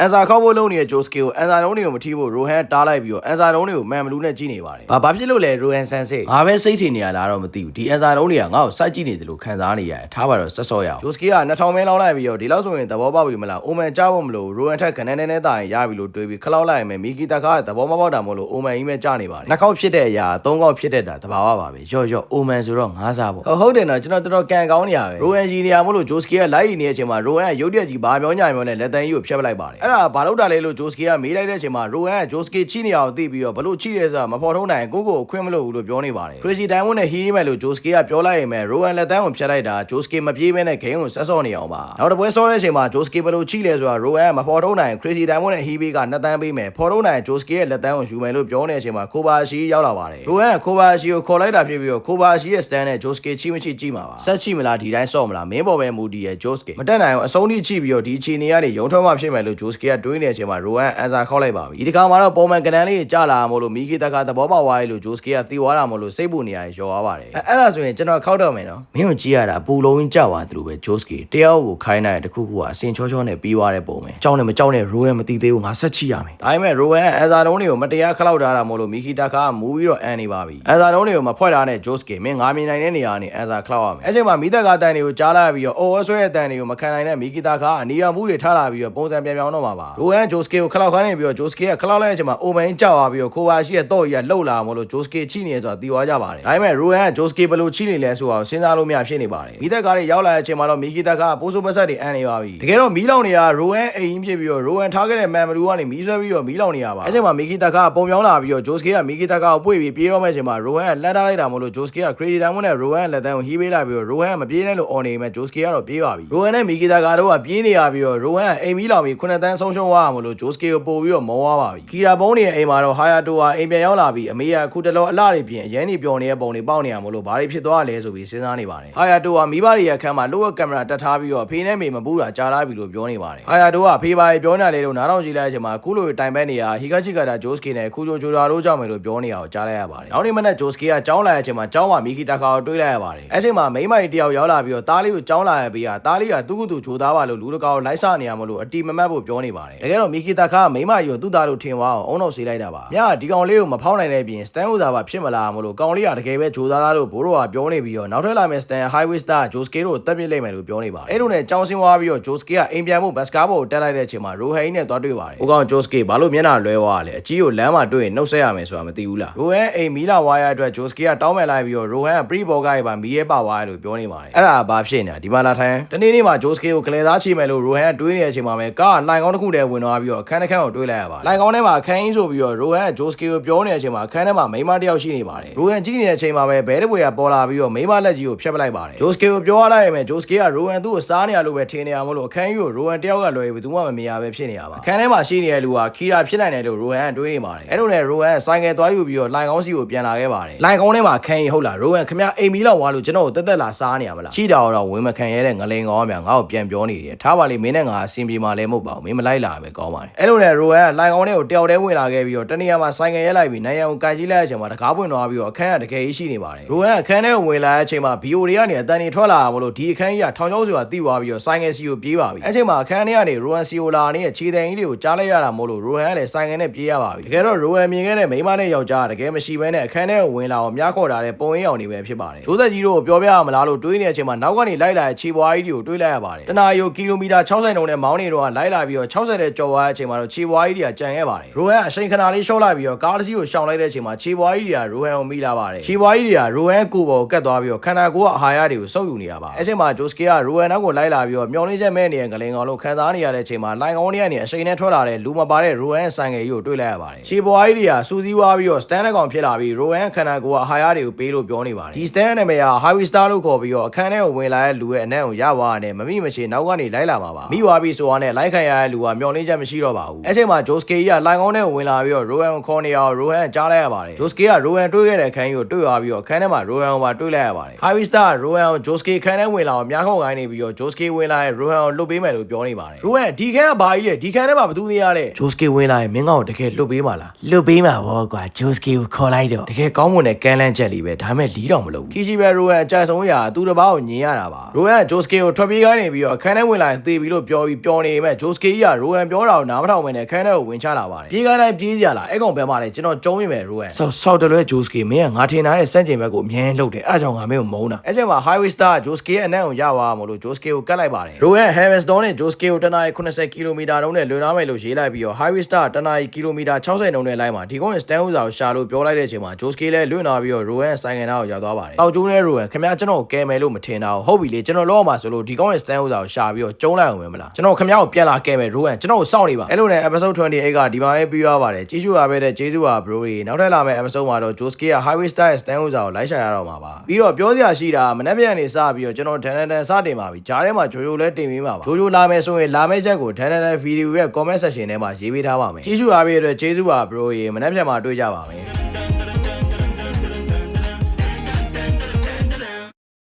အန်ဆာခောက်ဖို့လုပ်နေတဲ့ဂျိုစကီကိုအန်ဆာလုံးတွေကိုမထိဖို့ရိုဟန်တားလိုက်ပြီးတော့အန်ဆာလုံးတွေကိုမန်မလူနဲ့ကြည့်နေပါတယ်ဘာဘာဖြစ်လို့လဲရိုဟန်ဆန်စစ်ငါပဲစိတ်ထင်နေရလားတော့မသိဘူးဒီအန်ဆာလုံးတွေကငါ့ကိုစိုက်ကြည့်နေတယ်လို့ခံစားနေရတယ်ထားပါတော့ဆက်စောရအောင်ဂျိုစကီက2000မဲလောင်းလိုက်ပြီးတော့ဒီလောက်ဆိုရင်သဘောပေါက်ပြီမလားအိုမန်ကြားဖို့မလို့ရိုဟန်ထက်ခဏနေနေတာရင်ရပြီလို့တွေးပြီးခလောက်လိုက်မယ်မီကီတာကသဘောမပေါက်တာမလို့အိုမန်ကြီးပဲကြားနေပါတယ်နှစ်ခေါက်ဖြစ်တဲ့အရာသုံးခေါက်ဖြစ်တဲ့တာတဘာဝပါပဲရော့ရော့အိုမန်ဆိုတော့ငါးစားပေါ့ဟုတ်တယ်နော်ကျွန်တော်တော်တော်ကန်ကောင်းနေရပဲရိုဟန်ကြီးနေရမို့လို့ဂျိုစကီကလိုက်နေတဲ့အချိန်မှာရိုဟန်ကရုတ်တရက်ကြီးဘာပြောညာပြောနဲ့လက်တန်းကြီးကိုဖျက်ပလိုက်ပါတယ်အဲ့ဒါဘာလို့တာလဲလို့ဂျိုစကီကမေးလိုက်တဲ့အချိန်မှာရိုဟန်ကဂျိုစကီချိနေအောင်သိပြီးတော့ဘလို့ချိရဲဆိုတာမဖော်ထုတ်နိုင်ကိုကိုကိုခွင့်မလို့ဘူးလို့ပြောနေပါတယ်ခရစီဒိုင်မွန်းနဲ့ဟီးမယ်လို့ဂျိုစကီကပြောလိုက်ရင်ပဲရိုဟန်လက်တန်းကိုဖျက်လိုက်တာဂျိုစကီမပြေးဘဲနဲ့ဂိမ်းကိုဆက်စော့နေအောင်ပါနောက်တစ်ပွဲစောတဲ့အချိန်မှာဂျိုစကီဘလို့ချိလဲဆိုတာရိုဟန်ကမဖော်ထုတ်နိုင်ခရစီဒိုင်မွန်းနဲ့ဟီးဘေးကနှစ်တန်းပေးမယ်ဖော်ထုတ်နိုင်ဂျိုစကီရဲ့လက်တန်းကိုယူမယ်လို့ပြောနေတဲ့အချိန်မှာခိုဘာရှိရောက်လာပါတယ်ရိုဟန်ကခိုဘာရှိကိုခေါ်လိုက်တာဖြစ်ပြီးတော့ခိုဘာရှိရဲ့စတန်နဲ့ဂျိုစကီချိမချိကြည့်မှာပါဆက်ချိမလားဒီတိုင်းစော့မလားမင်းပေါ်ပဲမူတည်ရဲ့ဂျိုစကီမတက်နိုင်အောင်အဆုံးထိချိပြီးတော့ဒီအခြေအနေကနေရုံထွက်မှဖြစ်မယ်လို့ဂျိုစကီကတွေးနေတဲ့အချိန်မှာရိုဟန်အန်ဆာခေါက်လိုက်ပါပြီဒီတစ်ခါမှာတော့ပုံမှန်ကနန်လေးကြာလာမို့လို့မီကီတက်ကသဘောပေါက်သွားရဲ့လို့ဂျိုစကီကတီဝါတာမို့လို့စိတ်ပူနေရရောသွားပါတယ်အဲအဲ့ဒါဆိုရင်ကျွန်တော်ခောက်တော့မယ်နော်မင်းကိုကြည့်ရတာအပူလုံးကြီးကြာသွားသလိုပဲဂျိုစကီတယောက်ကိုခိုင်းနိုင်တဲ့တစ်ခုခုကအစင်ချောချောနဲ့ပြီးသွားတဲ့ပုံပဲကြောင်းနဲ့မကြောက်နဲ့ရိုဟန်မတီးသေးဘူးငါဆက်ချိရမယ်ဒါပေမဲ့ရိုဟန်အန်ဆာလုံးတွေကိုမတရားခလောက်ထားတာမို့လို့မီကီတက်ကအမူပြီးတော့အန်နေပါပြီအန်ဆာလုံးတွေကိုမဖွဲ့ထားတဲ့ဂျိုစကီမင်းငါမြင်နိုင်တဲ့နေရာကနေအန်ဆာခလောက်ရမယ်အဲ့ချိန်မှာမီတက်ကာတန်တွေကိုကြားလာပြီးတော့အော်အဆွဲရဲ့တန်တွေကိုမခံနိုင်တဲ့မီကီတာကအနီယာမှုတွေထားလာပြီးတော့ပုံစံပြန်ပြောင်းတော့မှာပါရိုဟန်ဂျိုစကီကိုခလောက်ခိုင်းနေပြီးတော့ဂျိုစကီကခလောက်လိုက်တဲ့အချိန်မှာအိုမန်ကြောက်သွားပြီးတော့ခိုဘာရှိရဲ့တော့ကြီးကလှုပ်လာမို့လို့ဂျိုစကီချိနေဆိုတာတီးသွားကြပါတယ်ဒါပေမဲ့ရိုဟန်ကဂျိုစကီဘယ်လိုချိနေလဲဆိုတာကိုစဉ်းစားလို့မရဖြစ်နေပါတယ်မီတက်ကာတွေရောက်လာတဲ့အချိန်မှာတော့မီကီတာကပိုးဆိုးပတ်ဆက်တွေအန်နေပါပြီတကယ်တော့မီးလောင်တွေကရိုဟန်အိမ်ဖြစ်ပြီးတော့ရိုဟန်ထားခဲ့တဲ့မန်မလူကနေမီးဆွဲပြီးတော့မီးလောင်နေရပါအဲ့ချိန်မှာမီကီတာကပုံပြောင်းလာပြီးတော့ဂျိုစကီကမီကီတာကကိုပွေပြီးပြေးတော့မဲ့အချိန်မှာရိုဟန်ကလက်ထားလိုက်တာမို့လို့ဂျိုစကီကခရီဒီတန်မွန်းနဲ့ရိုဟန်လက်တန်းကိုဟီးပေးလိုက်ပြီးတော့ရိုဟန်ကမပြေးနဲ့လို့အော်နေမဲ့ဂျိုစကီကတော့ပြေးပါပြီရိုဟန်နဲ့မီကီတာကတော့ကပြေးနေရပြီးတော့ရိုဟန်ကအိမ်မီးလောင်ပြီးခုနှစ်တန်းဆုံးရှုံးသွားမှာမို့လို့ဂျိုစကီကိုပို့ပြီးတော့မောသွားပါပြီကီရာဘုံတွေအိမ်မှာတော့ဟာယာတိုဟာအိမ်ပြန်ရောက်လာပြီးအမေကခုတလောအလှတွေပြင်အရန်နေပျော်နေတဲ့ပုံတွေပေါက်နေရမို့လို့ဘာတွေဖြစ်သွားလဲဆိုပြီးစဉ်းစားနေပါတယ်ဟာယာတိုဟာမိဘတွေရဲ့အခန်းမှာလိုဝက်ကင်မရာတက်ထားပြီးတော့ဖေးနဲ့မေမပူးတာကြားလာပြီလို့ပြောနေပါတယ်ဟာယာတိုကဖေးပါရေပြောနေလေလို့နားထောင်ကြည့်လိုက်တဲ့အချိန်မှာခုလိုတိုင်ပဲနေရဟီဂါချီကာတာဂျိုစကီနဲ့ခူဂျိုဂျိုရာတို့ကြောင့်မယ်လို့ပြောနေရအောင်ကြားလိုက်ရပါတယ်နောက်နေ့မနက်ဂျိုစကီကကြောင်းလာတဲ့အချိန်မှာကြောင်းမှာမီကီတာကာကိုတွေးလိုက်ရပါတယ်အဲ့ချိန်မှာမိမကြီးတယောက်ရောက်လာပြီးတော့တားလေးကိုကြောင်းလာရပြီးတာတားလေးကသူ့ကူသူဂျိုသားပါလို့လူတကာကိုလိုက်ဆနေရမလို့အတီမမတ်ဖို့ပြောနေပါတယ်တကယ်တော့မီကီတာကာကမိမကြီးကိုသူ့သားလို့ထင်သွားအောင်အုံတော့ဆေးလိုက်တာပါမြဒီကောင်လေးကိုမဖောင်းနိုင်တဲ့ပြင်စတန်ဥသာပါဖြစ်မလားမလို့ကောင်လေးကတကယ်ပဲဂျိုသားသားလို့ဘိုးတော်ကပြောနေပြီးတော့နောက်ထပ်လာမယ့်စတန် highway star ဂျိုစကီတို့တက်ပြစ်လိုက်မယ်လို့ပြောနေပါတယ်အဲ့လိုနဲ့ကြောင်းစင်းသွားပြီးတော့ဂျိုစကီကအိမ်ပြန်ဖို့ဘတ်စကားဘောကိုတက်လိုက်တဲ့အချိန်မှာရိုဟိန်းနဲ့သွားတွေ့ပါတယ်။ဟိုကောင်ဂျိုစကီဘာလို့မျက်နှာလွဲသွားလဲအကြီးကိုလမ်းမှာတွေ့ရင်နှုတ်ဆက်ရမယ်ဆိုတာမသိဘူးလား။ရိုဟန်အိမ်မီလာဝါရအတွက်ဂျိုစကီကတောင်းပန်လိုက်ပြီးတော့ရိုဟန်ကပရီဘော်ကရပါမီရဲပါဝါရလို့ပြောနေပါတယ်။အဲ့ဒါဘာဖြစ်နေတာဒီမှာလာထိုင်တနေ့နေ့မှာဂျိုစကီကိုကလဲသားချိမယ်လို့ရိုဟန်ကတွေးနေတဲ့အချိန်မှာပဲကားကလိုင်ကောင်းတစ်ခုတည်းဝင်သွားပြီးတော့အခန်းတစ်ခန်းကိုတွေးလိုက်ရပါတယ်။လိုင်ကောင်းထဲမှာအခန်းကြီးဆိုပြီးတော့ရိုဟန်ကဂျိုစကီကိုပြောနေတဲ့အချိန်မှာအခန်းထဲမှာမိန်းမတစ်ယောက်ရှိနေပါတယ်။ရိုဟန်ကြည့်နေတဲ့အချိန်မှာပဲဘဲတပွေကပေါ်လာပြီးတော့မိန်းမလက်ကြီးကိုဖျက်ပလိုက်ပါတယ်။ဂျိုစကီကိုပြောရလိုက်ရင်ပဲဂျိုစကီကရိုဟန်သူ့ကိုစားနေရလို့ပဲထင်နေရမလို့အခန်းကြီးကိုရိုဟန်တယောက်ကလွယ်ပြီးသူမှမမြင်ရပဲဖြစ်နေရပါအခန်းထဲမှာရှိနေတဲ့လူကခီရာဖြစ်နိုင်တယ်လို့ရိုဟန်ကတွေးနေပါတယ်အဲ့လိုနဲ့ရိုဟန်ဆိုင်ကယ်သွားယူပြီးတော့လိုင်ကောင်းစီကိုပြန်လာခဲ့ပါတယ်လိုင်ကောင်းထဲမှာခန်းရီဟုတ်လားရိုဟန်ခမအိမ်မီလောက်ဝါလို့ကျွန်တော်ကိုတက်တက်လာစားနေရမလားချိတာတော့ဝင်မခံရတဲ့ငလင်ကောင်းများငါ့ကိုပြန်ပြောနေတယ်ထားပါလေမင်းနဲ့ငါအဆင်ပြေမှလည်းမဟုတ်ပါဘူးမင်းမလိုက်လာပဲကောင်းပါတယ်အဲ့လိုနဲ့ရိုဟန်ကလိုင်ကောင်းထဲကိုတယောက်တည်းဝင်လာခဲ့ပြီးတော့တနေရာမှာဆိုင်ကယ်ရက်လိုက်ပြီးနိုင်ရန်ကိုကန်ကြီးလိုက်တဲ့အချိန်မှာတကားပွင့်သွားပြီးတော့အခန်းကတကယ်ကြီးရှိနေပါတယ်ရိုဟန်ကအခန်းထဲကိုဝင်လာတဲ့အချိန်မှာ BO တွေကနေအတန်တွေထွက်လာတာမလို့ဒီအခန်းကြီးကထောင်ချောင်းစွာတိသွားပြီးတော့ဆိုင်ကယ်စီကိုပြေးပါပြီအဲ့ချိန်မှာအခန်းထဲကနေရိုဟန်စီကိုလာနေတဲ့ခြေတံကြီးတွေကိုကြားလိုက်ရတာမို့လို့ရိုဟန်ကလည်းဆိုင်ကယ်နဲ့ပြေးရပါပြီတကယ်တော့ရိုဟန်မြင်ခဲ့တဲ့မိန်းမနဲ့ယောက်ျားကတကယ်မရှိဘဲနဲ့အခန်းထဲကိုဝင်လာအောင်မြားခေါ်ထားတဲ့ပုံရင်းအောင်နေပဲဖြစ်ပါတယ်ဂျိုးဆက်ကြီးတို့ကိုပြောပြရမလားလို့တွေးနေတဲ့အချိန်မှာနောက်ကနေလိုက်လာတဲ့ခြေပွားကြီးတွေကိုတွေးလိုက်ရပါတယ်တနာယိုကီလိုမီတာ60နှုန်းနဲ့မောင်းနေတော့လိုက်လာပြီးတော့60တဲ့ကြော်သွားတဲ့အချိန်မှာတော့ခြေပွားကြီးတွေကကြံခဲ့ပါတယ်ရိုဟန်အချိန်ခဏလေးရှော့လိုက်ပြီးတော့ကားတစ်စီးကိုရှောင်လိုက်တဲ့အချိန်မှာခြေပွားကြီးတွေကရိုဟန်ကိုမိလာပါတယ်ခြေပွားကြီးတွေကရိုဟန်ကိုပေါ်ကိုကတ်သွားပြီးတော့ခန္ဓာကိုယ်ကအဟာရတွေကိုစုပ်ယူနေရပါအဲ့ချိန်မှာဂျိုစကီကရိုဟန်နောက်ကိုလိုက်လာပြီးတော့မျောလင်းချက်မဲ့နေတဲ့ဂလင်ကောင်လို့ခံစားနေရတဲ့အချိန်မှာလိုင်ကောင်တွေကနေအချိန်နဲ့ထွက်လာတဲ့လူမပါတဲ့ရိုဟန်ဆိုင်ငယ်ကြီးကိုတွေ့လိုက်ရပါတယ်ခြေပွားကြီးတွေကစူးစီးွားပြီးတော့စတန်လက်ကောင်ဖြစ်လာပြီးရိုဟန်ခန္ဓာကိုယ်ကအဟာရတွေကိုပေးလို့ပြောနေပါတယ်ဒီစတန်နာမည်က Highway Star လို့ခေါ်ပြီးတော့အခန်းထဲကိုဝင်လာတဲ့လူရဲ့အနံ့ကိုရသွားတယ်မမိမရှိနောက်ကနေလိုက်လာမှာပါမိသွားပြီဆိုတော့နဲ့လိုက်ခံရတဲ့လူကမျောလင်းချက်မရှိတော့ပါဘူးအဲ့ချိန်မှာဂျိုစကီကလိုင်ကောင်ထဲကိုဝင်လာပြီးတော့ရိုဟန်ကိုခေါ်နေအောင်ရိုဟန်ကြားလိုက်ရပါတယ်ဂျိုစကီကရိုဟန်တွေးခဲ့တဲ့အခန်းကြီးကိုတွေ့သွားပြီးတော့အခန်းထဲမှာရိုဟန်ကိုပါတွေ့လိုက်ရပါတယ် Highway Star ရိုဟန်ကိုဂျိုစကီခန်းထဲဝင်လာအောင်များခေါက်ခိုင်းနေပြီးတော့ဂျိုစကီဝင်လာရဲ့ရိုဟန်ကိုလွတ်ပေးမယ်လို့ပြောနေပါတယ်ရိုဟန်ဒီခန်းကဘာကြီးလဲဒီခန်းထဲမှာဘယ်သူနေရလဲဂျိုစကီဝင်လာရင်မင်းကောင်ကိုတကယ်လွတ်ပေးမှာလားလွတ်ပေးမှာဗောကွာဂျိုစကီကိုခေါ်လိုက်တော့တကယ်ကောင်းမွန်တဲ့ကမ်းလန်းချက်လေးပဲဒါပေမဲ့လီးတော့မလုပ်ဘူးခီချီဘဲရိုဟန်အကြဆုံးရာသူတစ်ပါးကိုညင်ရတာပါရိုဟန်ဂျိုစကီကိုထွက်ပြေးခိုင်းနေပြီးတော့အခန်းထဲဝင်လာရင်သေပြီလို့ပြောပြီးပြောနေပေမဲ့ဂျိုစကီကြီးကရိုဟန်ပြောတာကိုနားမထောင်မနဲ့ခန်းထဲကိုဝင်ချလာပါတယ်ပြေးကန်းတိုင်းပြေးကြလာအဲ့ကောင်ဘက်မှာလည်းကျွန်တော်ကျုံးမိမယ်ရိုဟန်ဆောက်ဆောက်တလွဲဂျိုစကီမင်းကငါထင်တာရဲ့စန့်ကျင်ဘက်ကိုအမြဲလှုပ်တယ်အဲ့ကြောင့်ငါမင်းကိုမုန်းတာအဲ့ချိန်မှာ highway star ဂျိုစကီရဲ့အနက်ကိုရပါမလို့ဂျိုစကီကိုကတ်လိုက်ပါတယ်ရိုဟန် Hamilton နဲ့ဂျိုစကီကိုတနာရီ80ကီလိုမီတာတုန်းနဲ့လွန်လာမယ်လို့ရေးလိုက်ပြီးတော့ highway star တနာရီကီလိုမီတာ60တုန်းနဲ့လိုက်မှာဒီကောင်ရဲ့ stand ဥစားကိုရှာလို့ပြောလိုက်တဲ့အချိန်မှာဂျိုစကီလည်းလွင့်လာပြီးတော့ရိုဟန်ဆိုင်ကနာကိုရောက်သွားပါတယ်တောက်ကျိုးနဲ့ရိုဟန်ခင်ဗျားကျွန်တော်ကိုကယ်မယ်လို့မထင်တာဟုတ်ပြီလေကျွန်တော်လောမှာဆိုလို့ဒီကောင်ရဲ့ stand ဥစားကိုရှာပြီးတော့ကျုံးလိုက်အောင်ပဲမလားကျွန်တော်ခင်ဗျားကိုပြန်လာကယ်မယ်ရိုဟန်ကျွန်တော်ကိုစောင့်နေပါအဲ့လိုနဲ့ episode 28ကဒီမှာပဲပြီးသွားပါတယ်ကြီးစုရပဲတဲ့ကျေးဇူးပါ bro တွေနောက်ထပ်လာမယ့် episode မှာတော့ Josuke က highway star ရဲ့ stand ဥစားကိုလိုက်ရှာရတော့မှာပါပြီးတော့ပြောစရာရှိတာမနေ့ပြန်နေစပြီးတော့ကျွန်တော်ဒန်ဒန်ဒန်စတင်ပါပြီဂျားထဲမှာဂျိုဂျိုလည်းတင်ပေးပါပါဂျိုဂျိုလာမယ်ဆိုရင်လာမယ့်ချက်ကိုဒန်ဒန်ဒန်ဗီဒီယိုရဲ့ comment section ထဲမှာရေးပေးထားပါမယ်ကျေးဇူးအားပေးတဲ့အတွက်ကျေးဇူးပါ bro ရေမနေ့ပြန်မှာတွေ့ကြပါမယ်